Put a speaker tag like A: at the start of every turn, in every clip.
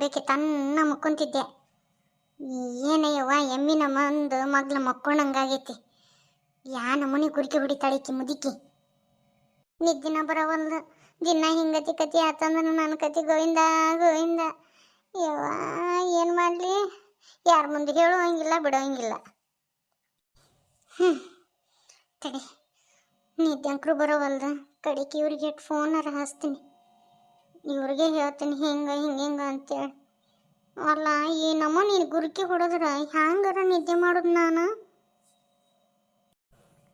A: ಮಲ್ಕೊಳ್ಬೇಕೆ ತನ್ನ ಮುಕ್ಕೊಂತಿದ್ದೆ. ಏನಯ್ಯವ್ವ, ಎಮ್ಮಿನ ಮಂದು ಮಗ್ಲ ಮಕ್ಕೊಂಡಂಗಾಗೈತಿ. ಯಾ ನಮೂನಿ ಕುರ್ಕಿ ಹೊಡಿತಾಳಿಕಿ ಮುದುಕಿ. ನಿದ್ದಿನ ಬರವಲ್ದು ದಿನ ಹಿಂಗತಿ ಕತಿ ಆತಂದ್ರೆ ನನ್ನ ಕತಿ ಗೋವಿಂದ ಗೋವಿಂದ. ಯವ್ವ, ಏನು ಮಾಡಲಿ? ಯಾರ ಮುಂದೆ ಹೇಳುವಂಗಿಲ್ಲ ಬಿಡೋಂಗಿಲ್ಲ ಹ್ಞೂ ತಡಿ. ನಿದ್ದೆ ಅಂಕರು ಬರೋವಲ್ದು. ಕಡಿಕೆ ಇವ್ರಿಗೆ ಫೋನರ ಹಚ್ತೀನಿ. ಇವ್ರಿಗೆ ಹೇಳ್ತೀನಿ, ಹಿಂಗೆ ಹಿಂಗೆ ಹಿಂಗೆ ಅಂತೇಳಿ. ಅಲ್ಲ, ಈ ನೀನು ಗುರುಕಿ ಹೊಡೆದ್ರ ಹ್ಯಾಂಗಾರ ನಿದ್ದೆ ಮಾಡೋದು ನಾನು?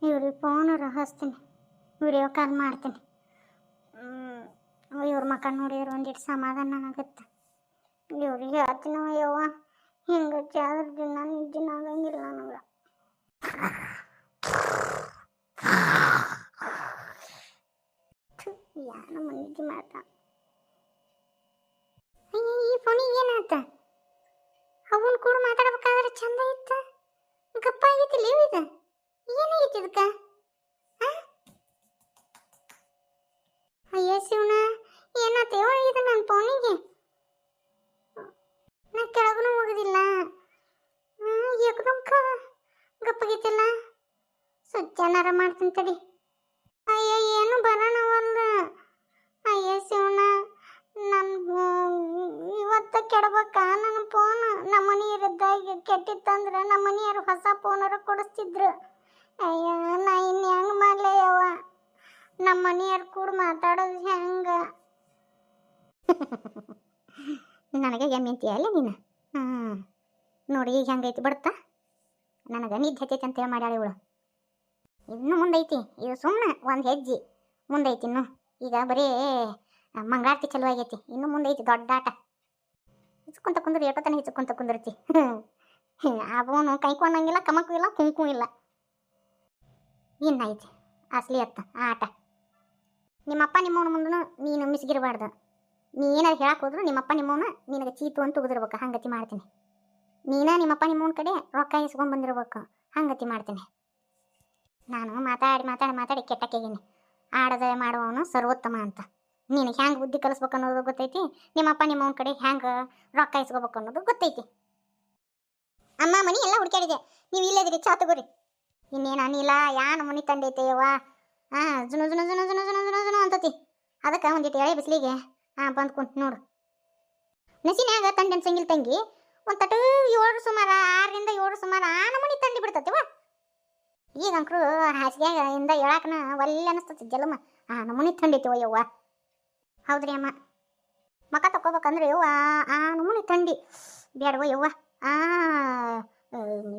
A: ಇವ್ರಿಗೆ ಫೋನರ ಹಚ್ತೀನಿ ವಿಡಿಯೋ ಕಾಲ್ ಮಾಡ್ತೀನಿ. ಇವ್ರ ಮಕ್ಕ ನೋಡಿದ್ರೆ ಒಂದಿಟ್ಟು ಸಮಾಧಾನ ಆಗುತ್ತೆ. ಇವ್ರಿಗೆ ಹೇಳ್ತೀನಿ ಯವ್ವ ಹಿಂಗೆ ಚಾದ್ರ ದಿನ ನಿದ್ದೆ ಆಗಂಗಿಲ್ಲ ನನಗೆ. ಯಾರು ಮನೆಗೆ ಮಾಡ್ತಾ ಅಯ್ಯ ಈ ಫೋನಿಗೆ ಏನಾತ ಅವನ್ ಕೂಡ ಮಾತಾಡ್ಬೇಕಾದ್ರೆ ಚಂದ ಇತ್ತ ಗಪ್ಪ ಆಗೈತಿಲ್ಲ ಇದು ಏನಾಗೈತಿ ಇದಕ್ಕ ಅಯ್ಯೋ ಶಿವನ ಏನಾತೇವ ಇದು ನನ್ನ ಫೋನಿಗೆ ನಾ ಕೆಳಗೂ ಹೋಗುದಿಲ್ಲ. ಏಕದಮ್ ಕ ಗಪ್ಪಗೈತಿಲ್ಲ? ಸ್ವಚ್ಛನಾರ ಮಾಡ್ತೀನಿ ತಡಿ. ಅಯ್ಯ, ಏನು ಬರೋಣವಲ್ಲ ಅಯ್ಯ ಶಿವನ ನನ್ನ ಇವತ್ತ ಕೆಡಬೇಕ ನನ್ನ ಫೋನ್ ನಮ್ಮ ಮನೆಯವ್ರದ್ದಾಗಿ ಕೆಟ್ಟಿತ್ತಂದ್ರೆ ನಮ್ಮ ಮನೆಯವ್ರು ಹೊಸ ಫೋನರ ಕೊಡಿಸ್ತಿದ್ರು. ಅಯ್ಯ ನಾ ಇನ್ನು ಹೆಂಗೆ ಮಾಡಲಿ ಯವ್ವ? ನಮ್ಮ ಮನೆಯವ್ರು ಕೂಡ ಮಾತಾಡೋದು ಹೆಂಗ? ನನಗೆ ಎಮ್ಮಿಂತೀಯ ಅಲ್ಲ ನೀನು? ಹ್ಞೂ ನೋಡಿ, ಈಗ ಹೆಂಗೈತಿ ಬರ್ತಾ ನನಗೆ ನಿದ್ದೆ ಹತ್ತೈತಿ ಅಂತೇಳಿ ಮಾಡ್ಯಾಳ ಇವಳು. ಇನ್ನು ಮುಂದೈತಿ, ಇದು ಸುಮ್ಮನೆ ಒಂದು ಹೆಜ್ಜೆ. ಮುಂದೈತಿ ಇನ್ನು. ಈಗ ಬರೀ, ಮಂಗಳಾರತಿ ಚಲೋ ಆಗೈತಿ. ಇನ್ನು ಮುಂದೈತಿ ದೊಡ್ಡ ಆಟ. ಹಿಚ್ಕೊಂತ ಕುಂದ್ರಿ ಎಷ್ಟೊತ್ತನ ಹಿಚ್ಕೊಂತ ಕುಂದಿರ್ತಿ. ಅವನು ಕೈಕೊಂಡಂಗಿಲ್ಲ ಕಮಕ್ಕೂ ಇಲ್ಲ, ಕುಂಕು ಇಲ್ಲ. ಇನ್ನೈತಿ ಅಸ್ಲಿ ಅತ್ತ ಆಟ. ನಿಮ್ಮಪ್ಪ ನಿಮ್ಮವನ ಮುಂದನು ನೀನು ಮಿಸ್ಗಿರಬಾರ್ದು. ನೀ ಏನಾರು ಹೇಳಕ್ಕೆ ಹೋದ್ರು ನಿಮ್ಮಪ್ಪ ನಿಮ್ಮವನ ನಿನಗೆ ಚೀತು ಅಂತ ಉಗಿದಿರ್ಬೇಕು, ಹಂಗತಿ ಮಾಡ್ತೀನಿ. ನೀನ ನಿಮ್ಮಪ್ಪ ನಿಮ್ಮವನ ಕಡೆ ರೊಕ್ಕ ಇಸ್ಕೊಂಡ್ ಬಂದಿರ್ಬೇಕು, ಹಂಗತಿ ಮಾಡ್ತೀನಿ. ನಾನು ಮಾತಾಡಿ ಮಾತಾಡಿ ಮಾತಾಡಿ ಕೆಟ್ಟಕ್ಕಿದ್ದೀನಿ. ಆಡದೆ ಮಾಡುವವನು ಸರ್ವೋತ್ತಮ ಅಂತ. ನೀನು ಹ್ಯಾಂಗೆ ಬುದ್ಧಿ ಕಲಿಸ್ಬೇಕು ಅನ್ನೋದು ಗೊತ್ತೈತಿ, ನಿಮ್ಮಪ್ಪ ನಿಮ್ಮವನ ಕಡೆ ಹ್ಯಾಂಗೆ ರೊಕ್ಕ ಇಸ್ಕೋಬೇಕು ಅನ್ನೋದು ಗೊತ್ತೈತಿ. ಅಮ್ಮ ಮನಿ ಎಲ್ಲ ಹುಡ್ಕ್ಯಾಡಿದೆ. ನೀವು ಇಲ್ಲದಿರಿ ಚಾ ತಗೋರಿ. ಇನ್ನೇನು ಅನಿಲ ಯಾ ನಮೂನಿ ತಂಡೈತೆ ಯವ್ವ? ಹಾಂ ಜುನು ಜುನು ಜುನು ಜುನು ಜುನು ಜುನು ಜುನು ಅಂತತಿ. ಅದಕ್ಕೆ ಒಂದಿಟ್ಟು ಎಳೆ ಬಿಸಿಲಿಗೆ. ಹಾಂ ಬಂದು ಕುಂತು ನೋಡು. ನಸಿನ್ಯಾಗ ತಂಡಿ ಸಂಗಿಲ್ ತಂಗಿ ಒಂದು ತಟು ಏಳು ಸುಮಾರು ಆರರಿಂದ ಏಳು ಸುಮಾರು ಆ ನಮೂನಿ ತಂಡಿ ಬಿಡ್ತತಿವ ಈಗ ಅಂಕರು ಹಾಸಿಗೆಯಾಗ ಇಂದ ಹೇಳಾಕನ ಒಲ್ಲೆ ಅನಿಸ್ತತಿ ಜಲಮ. ಆ ನಮೂನಿ ತಂಡಿತಿವ ಯವ್ವ ಹೌದ್ರಿ ಅಮ್ಮ. ಮಕ ತಕೋಬೇಕಂದ್ರೆ ಯವ್ವ ಆ ನಮೂನಿ ತಂಡಿ ಬೇಡವ ಯವ್ವ. ಆ,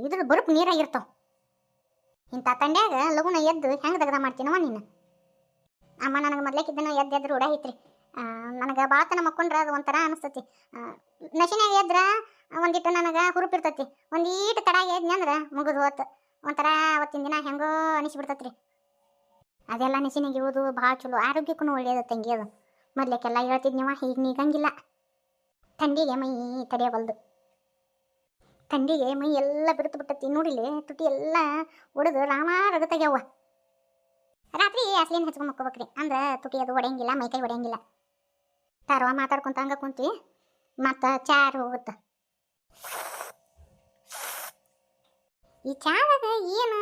A: ಇದ್ರ ಬರುಪ್ ನೀರಾಗಿರ್ತಾವ ಇಂಥ ತಂಡ್ಯಾಗ ಲಗುನ ಎದ್ದು ಹೆಂಗೆ ತೆಗ್ದ ಮಾಡ್ತೀನವ ನೀನು? ಅಮ್ಮ, ನನಗೆ ಮೊದ್ಲೇಕಿದ್ದನ ಎದ್ದು ಎದ್ದು ರೂಢ ಐತ್ರಿ. ನನಗೆ ಬಾತನ ಮಕ್ಕೊಂಡ್ರೆ ಅದು ಒಂಥರ ಅನಿಸ್ತತಿ. ನಶಿನಾಗ ಎದ್ರ ಒಂದಿಟ್ಟು ನನಗೆ ಹುರುಪಿರ್ತತಿ ಒಂದೀಟು ತಡಾಗಿ ಎದ್ನಿ ಅಂದ್ರೆ ಮುಗಿದು ಹೋತು. ಒಂಥರ ಅವತ್ತಿನ ದಿನ ಹೆಂಗೋ ಅನಿಸ್ಬಿಡ್ತತ್ರಿ. ಅದೆಲ್ಲ ನಸಿನಾಗ ಇರೋದು ಭಾಳ ಚಲೋ. ಆರೋಗ್ಯಕ್ಕೂ ಒಳ್ಳೆಯದು ತಂಗಿ ಅದು. ಮೊದ್ಲೇಕೆಲ್ಲ ಹೇಳ್ತಿದ್ನಿವ, ಈಗ ನೀಗಂಗಿಲ್ಲ. ಥಂಡಿಗೆ ಮೈ ತಡೆಯಬಲ್ದು. ಥಂಡಿಗೆ ಮೈ ಎಲ್ಲ ಬಿರುತ್ತು ಬಿಟ್ಟತಿ ನೋಡಿಲಿ ತುಟಿ ಎಲ್ಲ ಒಡೆದು ರಾಮ ರಗತಾಗ್ಯಾವ ರಾತ್ರಿ ಹಸ್ಲಿನ ಹಚ್ಕೊಂಡ್ ಮಕ್ಕೋಬೇಕ್ರಿ ಅಂದ್ರೆ ತುಟಿ ಅದು ಹೊಡೆಯಂಗಿಲ್ಲ ಮೈಕೈ ಹೊಡೆಯಂಗಿಲ್ಲ ತಾರವ ಮಾತಾಡ್ಕೊಂತ ಹಂಗ ಕುಂತಿ ಮತ್ತು ಚಾರ್ ಹೋಗುತ್ತೆ ಈ ಚಾದಾಗ ಏನು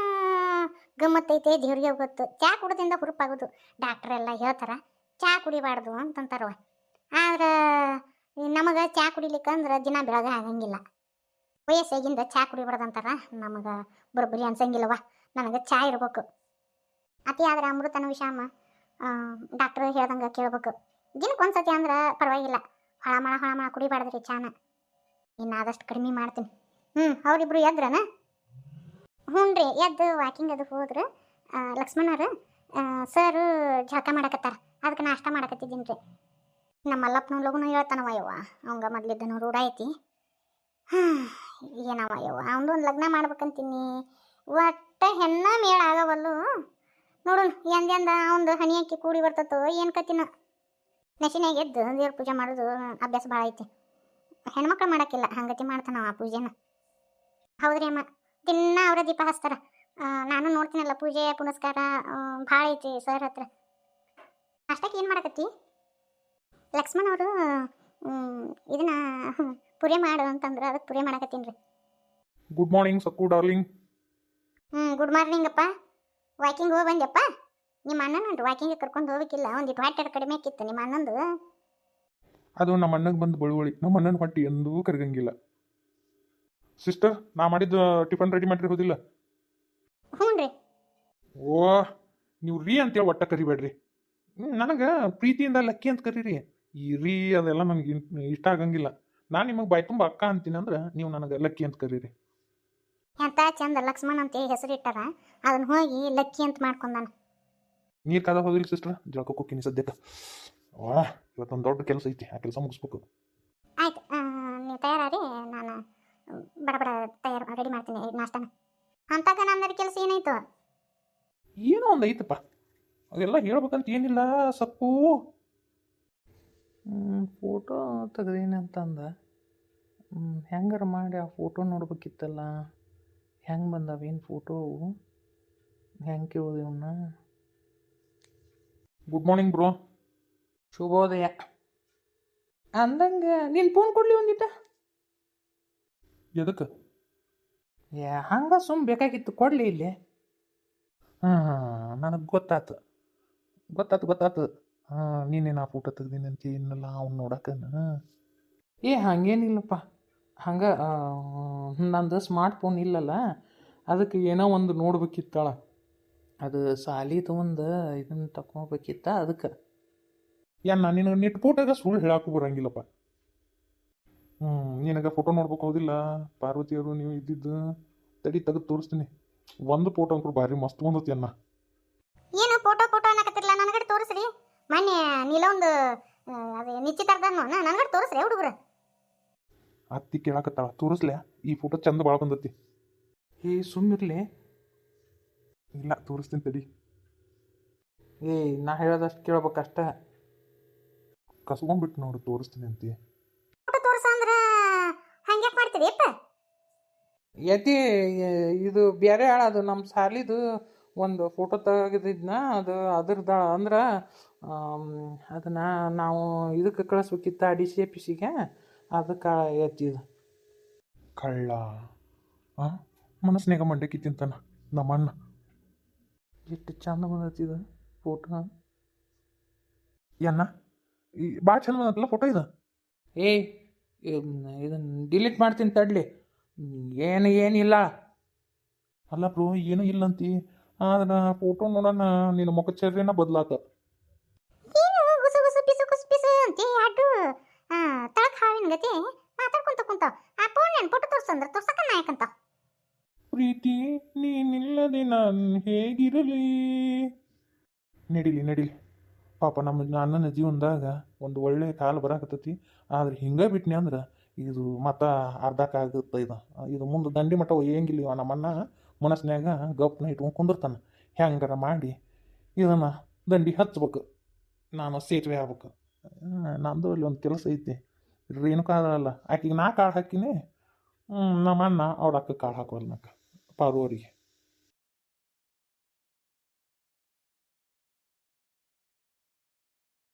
A: ಗಮ್ಮತ್ತೈತೆ ದೇವ್ರಿಗೆ ಗೊತ್ತು ಚಾ ಕುಡದಿಂದ ಹುರುಪಾಗೋದು ಡಾಕ್ಟರ್ ಎಲ್ಲ ಹೇಳ್ತಾರ ಚಾ ಕುಡಿಬಾರ್ದು ಅಂತಂತಾರವ ಆದ್ರೆ ನಮಗೆ ಚಾ ಕುಡಿಲಿಕ್ಕಂದ್ರೆ ದಿನ ಬೆಳಗ್ಗೆ ಆಗಂಗಿಲ್ಲ ವಯಸ್ಸಾಗಿಂದ ಚಾ ಕುಡಿಬಾರ್ದಂತಾರ? ನಮಗೆ ಬರೋಬ್ಬರಿ ಅನ್ಸಂಗಿಲ್ಲವ ನನಗೆ ಚಾ ಇರ್ಬೇಕು. ಅತಿ ಆದ್ರೆ ಅಮೃತನ ವಿಷಾಮ ಡಾಕ್ಟರ್ ಹೇಳ್ದಂಗೆ ಕೇಳ್ಬೇಕು. ದಿನಕ್ಕೆ ಒಂದ್ಸತಿ ಅಂದ್ರೆ ಪರವಾಗಿಲ್ಲ. ಹೊಳಮಳ ಹಳಮಳ ಕುಡಿಬಾರ್ದ್ರಿ ಚಾನ. ಇನ್ನು ಆದಷ್ಟು ಕಡಿಮೆ ಮಾಡ್ತೀನಿ. ಹ್ಞೂ ಅವರಿಬ್ರು ಎದ್ರನ? ಹ್ಞೂ ರೀ ಎದ್ದು ವಾಕಿಂಗ್ ಅದು ಹೋದ್ರು. ಲಕ್ಷ್ಮಣ ಲಕ್ಷ್ಮಣರು ಸರ್ ಜಳಕ ಮಾಡಕತ್ತಾರ. ಅದಕ್ಕೆ ನಾಷ್ಟ ಮಾಡಕತ್ತಿದ್ದೀನಿ ರೀ ನಮ್ಮ ಮಲ್ಲಪ್ಪನ ಲಗುನು ಹೇಳ್ತಾನವ ಯವ್ವ. ಅವಂಗ ಮೊದ್ಲಿದ್ದನು ರೂಢ ಐತಿ. ಹಾಂ ಏನವ ಯವ್ವ ಒಂದು ಲಗ್ನ ಮಾಡ್ಬೇಕಂತೀನಿ. ಒಟ್ಟ ಹೆಣ್ಣ ಮೇಳ ಆಗವಲ್ಲು? ನೋಡೋಣ ಎಂದೆಂದ ಅವಂದು ಹನಿ ಹಾಕಿ ಕೂಡಿ ಬರ್ತತೋ? ಏನು ಕತ್ತಿನ ನೆಶಿನಾಗ ಎದ್ದು ದೇವ್ರ ಪೂಜೆ ಮಾಡೋದು ಅಭ್ಯಾಸ ಭಾಳ ಐತಿ. ಹೆಣ್ಮಕ್ಳು ಮಾಡೋಕ್ಕಿಲ್ಲ, ಹಂಗತಿ ಮಾಡ್ತಾನವ ಆ ಪೂಜೆನ. ಹೌದ್ರಿ ಅಮ್ಮ. ದಿನ ಅವರ ದೀಪ ಹಚ್ತಾರ. ನಾನು ನೋಡ್ತೀನಲ್ಲ ಪೂಜೆ, ಪುನಸ್ಕಾರ ಭಾಳ ಐತಿ ಸರ್ ಹತ್ರ. ಅಷ್ಟಕ್ಕೆ ಏನು ಮಾಡಕತ್ತಿ? ಲಕ್ಷ್ಮಣ್ ಅವರು ಇದನ್ನ ಪುರಿ ಮಾಡು ಅಂತಂದ್ರೆ ಅದಕ್ಕೆ ಪುರಿ ಮಾಡಕತ್ತೀನಿ ರೀ.
B: ಗುಡ್ ಮಾರ್ನಿಂಗ್ ಸಕ್ಕು ಡಾರ್ಲಿಂಗ್
A: ಹ್ಞೂ ಗುಡ್ ಮಾರ್ನಿಂಗ್ ಅಪ್ಪ. ವಾಕಿಂಗ್ ಹೋಗಿ ಬಂದ್ಯಪ್ಪ? ನಿಮ್ಮ ಅಣ್ಣನ ವಾಕಿಂಗ್ ಕರ್ಕೊಂಡು ಹೋಗ್ಬೇಕಿಲ್ಲ. ಒಂದಿಟ್ಟು ಹೊಟ್ಟೆ ಕಡಿಮೆ ಆಕಿತ್ತು ನಿಮ್ಮ ಅಣ್ಣಂದು.
B: ಅದು ನಮ್ಮ ಅಣ್ಣಗೆ ಬಂದು ಬಳುವಳಿ. ನಮ್ಮ ಅಣ್ಣನ ಹೊಟ್ಟಿ ಎಂದೂ ಕರಗಂಗಿಲ್ಲ. ಸಿಸ್ಟರ್ ನಾ ಮಾಡಿದ ಟಿಫನ್ ರೆಡಿ ಮಾಡಿರಿ ಹೋದಿಲ್ಲ?
A: ಹ್ಞೂ ರೀ.
B: ಓ ನೀವು ರೀ ಅಂತೇಳಿ ಒಟ್ಟ ಕರಿಬೇಡ್ರಿ. ನನಗೆ ಪ್ರೀತಿಯಿಂದ ಲಕ್ಕಿ ಅಂತ ಕರೀರಿ. ಈ ರೀ ಅದೆಲ್ಲ ನನಗೆ ಇಷ್ಟ ಆಗಂಗಿಲ್ಲ. ನಾನು ನಿಮಗೆ ಬಾಯ್ ತುಂಬ ಅಕ್ಕ ಅಂತೀನಿ ಅಂದ್ರೆ ನೀವು ನನಗೆ ಲಕ್ಕಿ ಅಂತ ಕರೀರಿ.
A: ಎಂತ ಚಂದ ಲಕ್ಷ್ಮಣ್ ಅಂತ ಹೇಳಿ ಹೆಸರು ಇಟ್ಟಾರ ಅದನ್ನ ಹೋಗಿ ಲಕ್ಕಿ ಅಂತ ಮಾಡ್ಕೊಂಡಾನ.
B: ನೀರು ಕಾದ ಹೋದಿಲ್ಲ ಸಿಸ್ಟರ್ ಜಳಕ ಕುಕ್ಕಿನಿ ಸದ್ಯಕ್ಕೆ. ವಾ ಇವತ್ತೊಂದು ದೊಡ್ಡ ಕೆಲಸ ಐತಿ ಆ ಕೆಲಸ ಮುಗಿಸ್ಬೇಕು.
A: ಆಯ್ತು ನೀವು ತಯಾರಾರಿ ನಾನು ಬಡ ಬಡ ತಯಾರು ರೆಡಿ ಮಾಡ್ತೀನಿ ನಾಷ್ಟನ. ಅಂತಾಗ ನಮ್ದು ಕೆಲಸ ಏನಾಯ್ತು?
B: ಏನೋ ಒಂದು ಐತಪ್ಪ ಅದೆಲ್ಲ ಹೇಳ್ಬೇಕಂತ ಏನಿಲ್ಲ ಸಪ್ಪು.
C: ಫೋಟೋ ತೆಗ್ದೀನಿ ಅಂತಂದ ಹೆಂಗಾರ ಮಾಡಿ ಆ ಫೋಟೋ ನೋಡ್ಬೇಕಿತ್ತಲ್ಲ? ಹೆಂಗೆ ಬಂದವೇನು ಫೋಟೋ ಹೆಂಗೆ ಕೇಳೋದು ಇವನ್ನ
B: ಗುಡ್ ಮಾರ್ನಿಂಗ್ ಬ್ರೋ
C: ಶುಭೋದಯ. ಅಂದಂಗೆ ನೀನು ಫೋನ್ ಕೊಡ್ಲಿ ಒಂದಿಟ?
B: ಎದಕ್ಕೆ?
C: ಏ ಹಂಗೆ ಸುಮ್ ಬೇಕಾಗಿತ್ತು ಕೊಡಲಿ ಇಲ್ಲಿ.
B: ಹಾಂ ನನಗೆ ಗೊತ್ತಾತು. ಗೊತ್ತಾತು ಗೊತ್ತಾತು. ಹಾಂ ಆ ಫೋಟೋ ತೆಗ್ದೀನಿ ಅಂತ ಏನಲ್ಲ, ಅವ್ನು ನೋಡಕ್ಕನ?
C: ಏ, ಹಂಗೇನಿಲ್ಲಪ್ಪ. ಹಂಗೆ ನಂದು ಸ್ಮಾರ್ಟ್ ಫೋನ್ ಇಲ್ಲಲ್ಲ, ಅದಕ್ಕೆ ಏನೋ ಒಂದು ನೋಡ್ಬೇಕಿತ್ತಳ. ಅದು ಸಾಲಿ ತೊಗೊಂಡು ಇದನ್ನು ತಕೊಬೇಕಿತ್ತ ಅದಕ್ಕೆ.
B: ಏನ್ ನಾನು ನಿನಗೆ ನೆಟ್ ಫೋಟೋಗ ಸುಳ್ಳು ಹೇಳಕ್ಕೂ ಬರಂಗಿಲ್ಲಪ್ಪ. ಹ್ಞೂ ನಿನಗೆ ಫೋಟೋ ನೋಡ್ಬೇಕು ಹೌದಿಲ್ಲ? ಪಾರ್ವತಿಯವರು ನೀವು ಇದ್ದಿದ್ದು, ತಡಿ ತೆಗೆದು ತೋರಿಸ್ತೀನಿ. ಒಂದು ಫೋಟೋ ಅಂಕರು ಭಾರಿ ಮಸ್ತ್ ಬಂದತಿ ಅನ್ನ
A: ಏನು ಫೋಟೋ ಫೋಟೋ ಅನ್ನಕತ್ತಿರಲ್ಲ ನನಗಡೆ ತೋರಿಸ್ರಿ ಮೊನ್ನೆ ನೀಲೊಂದು ಅದು ನಿಶ್ಚಿತಾರ್ಧನು ನನಗಡೆ ತೋರಿಸ್ರಿ ಹುಡುಗ್ರ?
B: ಅತ್ತಿ ಕೇಳಾಕತ್ತಾಳ ತೋರಿಸ್ಲೆ ಈ ಫೋಟೋ ಚಂದ ಭಾಳ ಬಂದತಿ.
C: ಏ ಸುಮ್ಮಿರ್ಲಿ
B: ಇಲ್ಲ ತೋರಿಸ್ತೀನಿ ತಡಿ.
C: ಏ ನಾ ಹೇಳೋದಷ್ಟು ಕೇಳ್ಬೇಕಷ್ಟ.
B: ಕಸ್ಕೊಂಡ್ಬಿಟ್ಟು ನೋಡು ತೋರಿಸ್ತೀನಿ ಅಂತಿ.
A: ಫೋಟೋ ತೋರಿಸ ಅಂದ್ರೆ ಹಂಗೆ ಮಾಡ್ತೀರಿ ಅಪ್ಪ
C: ಯತಿ ಇದು ಬೇರೆ ಆಳ ಅದು ನಮ್ಮ ಸಾಲಿದು ಒಂದು ಫೋಟೋ ತೆಗೆದಿದ್ನ ಅದು ಅದ್ರದ್ದು ಅಂದ್ರೆ ಅದನ್ನು ನಾವು ಇದಕ್ಕೆ ಕಳಿಸ್ಬೇಕಿತ್ತ ಡಿ ಸಿ ಆಫೀಸಿಗೆ ಅದಕ್ಕೆ ಎತ್ತಿದ
B: ಕಳ್ಳ. ಹಾಂ ಮನಸ್ಸಿನಾಗ ಮಂಡಕ್ಕಿ ತಿಂತಾನ ನಮ್ಮ ಅಣ್ಣ.
C: ಎಷ್ಟು ಚಂದ ಬಂದತ್ತಿದ ಫೋಟೋ
B: ಏನ? ಈ ಭಾಳ ಚಂದ ಬಂದತ್ತಲ್ಲ ಫೋಟೋ ಇದು?
C: ಏಯ್ ಇದನ್ನು ಡಿಲೀಟ್ ಮಾಡ್ತೀನಿ ತಡ್ಲಿ. ಏನು ಏನಿಲ್ಲ.
B: ಅಲ್ಲ ಬ್ರೋ ಏನೂ ಇಲ್ಲಂತಿ. ಆದ್ರೆ ಫೋಟೋ ನೋಡೋಣ ನಿನ್ನ ಮುಖಚರ್ಯನ ಬದಲಾತ
A: ಅಂತ ಅಡ್ಡು ತಳಕ್ ಹಾವಿನ ಗತಿ. ಮಾತಾಡ್ಕೊಂತ ಕುಂತಾವ ಆ ಫೋನ್ ಫೋಟೋ ತೋರ್ಸಂದ್ರೆ ತೋರ್ಸಕ್ಕ ನಾಯಕಂತ
B: ಪ್ರೀತಿ ನೀನಿಲ್ಲದೆ ನಾನು ಹೇಗಿರಲಿ? ನಡಿಲಿ ನಡಿಲಿ. ಪಾಪ ನಮ್ಮ ಅಣ್ಣನ ಜೀವನದಾಗ ಒಂದು ಒಳ್ಳೆ ಕಾಲ ಬರಾಕತ್ತೈತಿ. ಆದ್ರೆ ಹಿಂಗೆ ಬಿಟ್ನಿ ಅಂದ್ರೆ, ಇದು ಮತ್ತು ಅರ್ಧಕ್ಕಾಗುತ್ತೆ ಇದು. ಇದು ಮುಂದೆ ದಂಡಿ ಮಟ್ಟ ಒಯ್ಯಂಗಿಲ್ಲ ಇವ ನಮ್ಮ ಅಣ್ಣ. ಮನಸ್ಸಿನಾಗ ಗಪ್ನ ಇಟ್ಕೊಂಡು ಕುಂದಿರ್ತಾನೆ. ಹೆಂಗಾರ ಮಾಡಿ ಇದನ್ನು ದಂಡಿ ಹಚ್ಬೇಕು. ನಾನು ಸೇತುವೆ ಆಗ್ಬೇಕು. ನಂದು ಅಲ್ಲಿ ಒಂದು ಕೆಲಸ ಐತಿ. ರೇಣುಕಾ ಅದಲ್ಲ ಆಕಿಗೆ ನಾ ಕಾಳು ಹಾಕಿನಿ. ನಮ್ಮ ಅಣ್ಣ ಅವ್ರ ಅಕ್ಕ ಕಾಳು ಹಾಕೋಲ್ಲ ನಕ್ಕ ಪಾರುವರಿಗೆ.